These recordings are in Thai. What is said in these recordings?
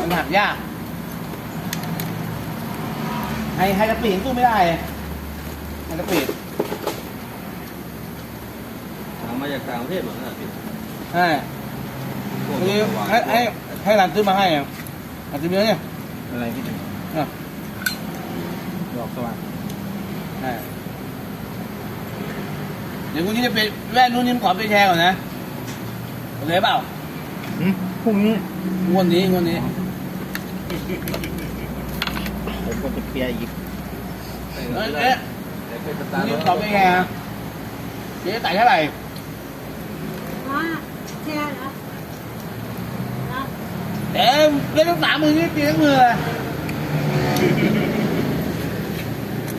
มันหักยากให้ให้กระปีนสู้ไม่ได้ให้กระปีนทางมาจากต่างประเทศหมดนะพี่ใช่พวกคือสว่างให้ให้ให้ร้านซื้อมาให้อะร้านซื้อเนื้อเนี่ยอะไรพี่ถึงอะดอกสว่างใช่เดี๋ยวคุณนี่จะไปแว่นนู้นนี่ขอไปแชร์ก่อนนะโอเคเปล่าพรุ่งนี้งวดนี้งวดนี้ ผมก็จะเคลียร์อีกเอ้ยเอ๊ะเดี๋ยวเป็นสงตาวดร์นี้รถขอไปแชร์นะเจ๊จ่ายเท่าไหร่อ๋อแชร์เหรอนะเอ๊ะเล่นต้องสามมือนี่ตีทั้งมือเลย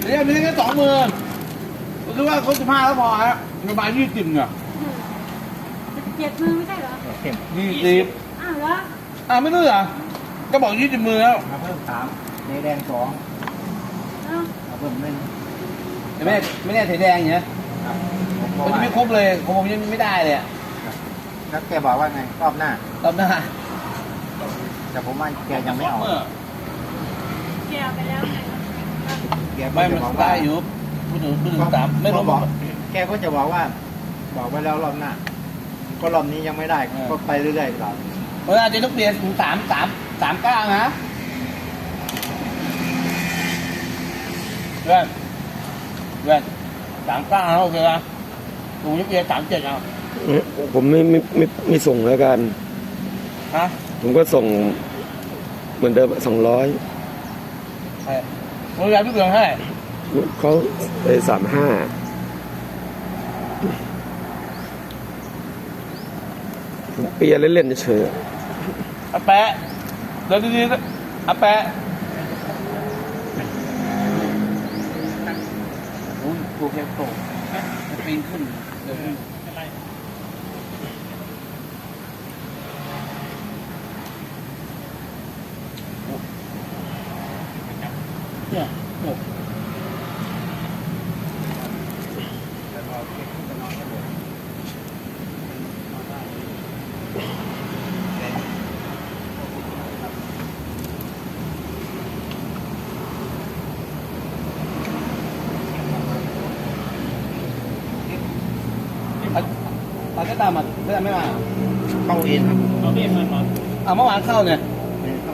เรียกมีแค่สองมือผมคิดว่าเขาสิบห้าแล้วพอฮะประมาณยี่สิบเนี่ยเจ็ดมือไม่ใช่เหรอเข้มยี่สิบอ้าวเหรออ่าไม่รู้เหรอ ก็บอกยี่สิบมือแล้วมาเพิ่มสามในแดงสองเอ้ามาเพิ่มหนึ่งแต่ไม่ได้ไม่ได้สีแดงอย่างเงี้ยครับมันจะไม่ครบเลยของผมยังไม่ได้เลยอะแล้วแกบอกว่าไงรอบหน้ารอบหน้าแต่ผมว่าแกยังไม่เอาแชร์ไปแล้วไงแกก็ไม่จะมันบอกว่าได้อยู่พูดถึงพูดถึงสามไม่รู้บอก แกก็จะบอกว่า บอกไว้แล้วรอบหน้า ก็รอบนี้ยังไม่ได้ก็ไปเรื่อยๆครับ เวลาจะต้องเปลี่ยนถึงสามสามสามเก้านะเพื่อนเพื่อนสามเก้านะโอเคนะผมจะเปลี่ยนสามเจ็ดเอาผมไม่ไม่ไม่ไม่ส่งแล้วกันฮะผมก็ส่ง เหมือนเดิมสองร้อยใช่ผมอยากพี่เปลี่ยนให้เขาไปสามห้าเปียเล่นๆเฉย อาแปะเดี๋ยวดีๆอาแปะโอ้ยตัวแค่โตจะปีนขึ้นเดี๋ยวขึ้นเนี่ยโอ้ เขาจะ ตามมาไม่ได้ไม่มาเข้าเองครับเอาเรียกมันมาอ่าเมื่อวานเข้าเนี่ยไม่เข้า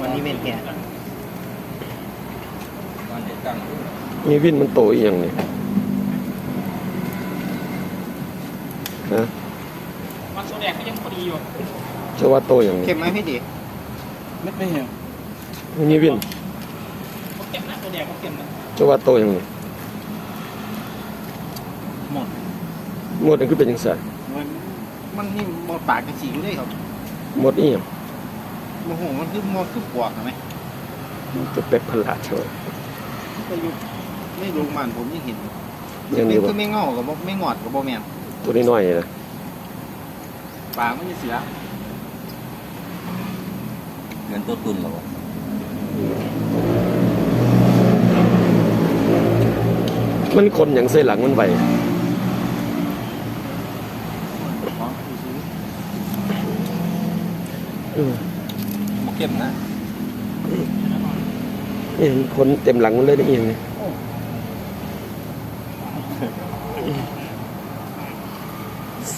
วันนี้เป็นแกตอนเด็กจังๆนี่วินมันโตอีกอย่างเนี่ยนะมันโซแดกก็ยังพอดีอยู่จะว่าโตอย่างนี้เข้มไหมพี่ดิไม่ไม่เห็นนี่วินเขาเก็บนะโซแดกเขาเก็บนะจะว่าโตอย่างนี้หมดหมดอันคือเป็นยังไง มันมันนี่หมดปากกันสีอยู่ด้วยครับหมดอีกอย่างโมโหมันคือหมดคือปวกเห็นไหมจะเป็ดพลาดเฉยก็อยู่ไม่รู้มันผมยังเห็นอย่างนี่นี้คืวะอไม่เงากับบ่ไม่งอดกับบ่แมนตัวน้อยๆนะปากมันจะเสียเงินตัวตุนหรอมันคนอย่างเส้หลังมันไหว ออหมกเข้มนะนี่มันคนเต็มหลังมันเลยได้เอียงเนี่ย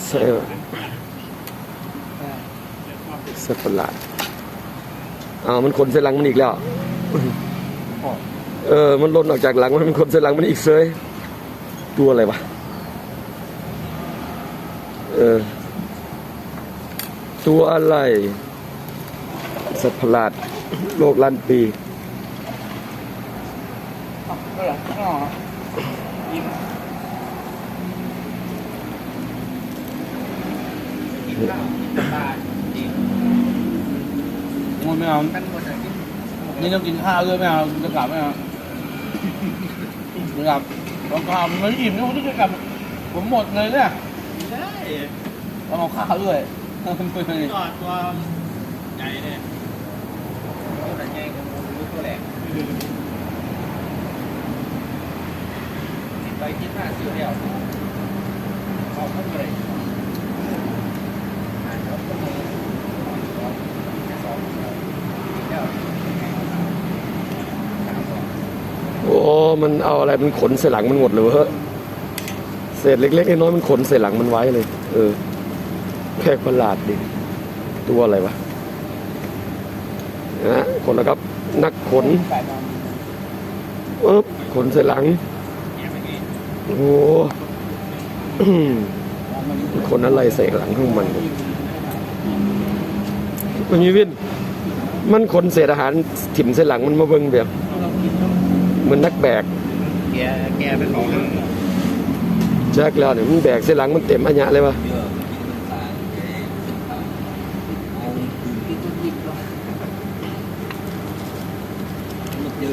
ใช่ปะสัตว์ประหลาดอ้าวมันคนเส้นหลังมันอีกแล้ว เออ มันหล่นออกจากหลังมันเป็นคนเส้นหลังมันอีกเซยตัวอะไรวะ เออ ตัวอะไร สัตว์ประหลาดโลกล้านปีก็หลังข้างนอกนะยิ้มมันไม่เอากันหมดเลยนี่ต้องกินข้าวด้วยไม่เอาจะกลับไม่เอาจะกลับต้องข้าวมันไม่อิ่มนี่ผมจะกลับผมหมดเลยเนี่ยได้ต้องเอาข้าวด้วยก็ตัวใหญ่เลย นั่นไงของมูรู้ตัวแหลกคิดไปคิดมาซื้อแล้วเขาเข้าไปเลยอ่าวก็มีสองสอโอ้ มันเอาอะไรมันขนเสหลังมันหมดเลยเหรอเศษเล็กๆน้อยๆมันขนเสหลังมันไว้เลย เออแค่ประหลาดดิ ตัวอะไรวะ นะคนละครับ นักขนแปดดอมเอ๊บขนใส่หลัง โอ้โหอื้อแล้วมันคนอะไรใส่หลังของมันมันมีวิน มันขนเศษอาหารถิ่มใส่หลังมันมาเบิ่งแบบเหมือนนักแบกแกแกเป็นของแจ็คแล้วเนี่ยมันแบกใส่หลังมันเต็มอัญญะเลยวะ ไ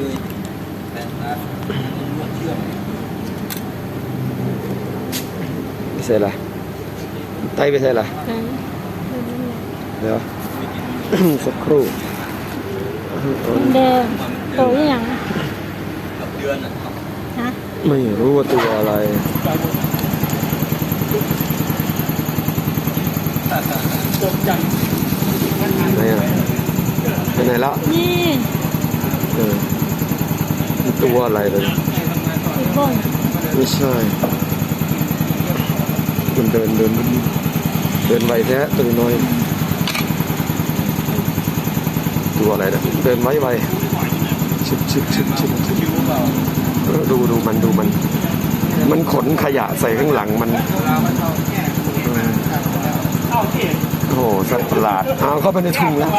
ปใส่ละไตไปใส่ละเดี๋ยวสักครู่แดงโตยังฮะไม่รู้ว่าตัวอะไรจบจังไหนอะไปไหนแล้วนี่เออมัน ตัวอะไรเลยอีกบ้งไม่ใช่ มันเดินเดินเดินไวแท้ตัวน้อย ตัวอะไรนะเดินไวไวชิบชิบชิบชิบชิบเออดูดูมันดูมัน มันขนขยะใส่ข้างหลังมันเออเข้าที่โอ้โหสัตว์ประหลาดเอาเข้าไปในถุงแล้ว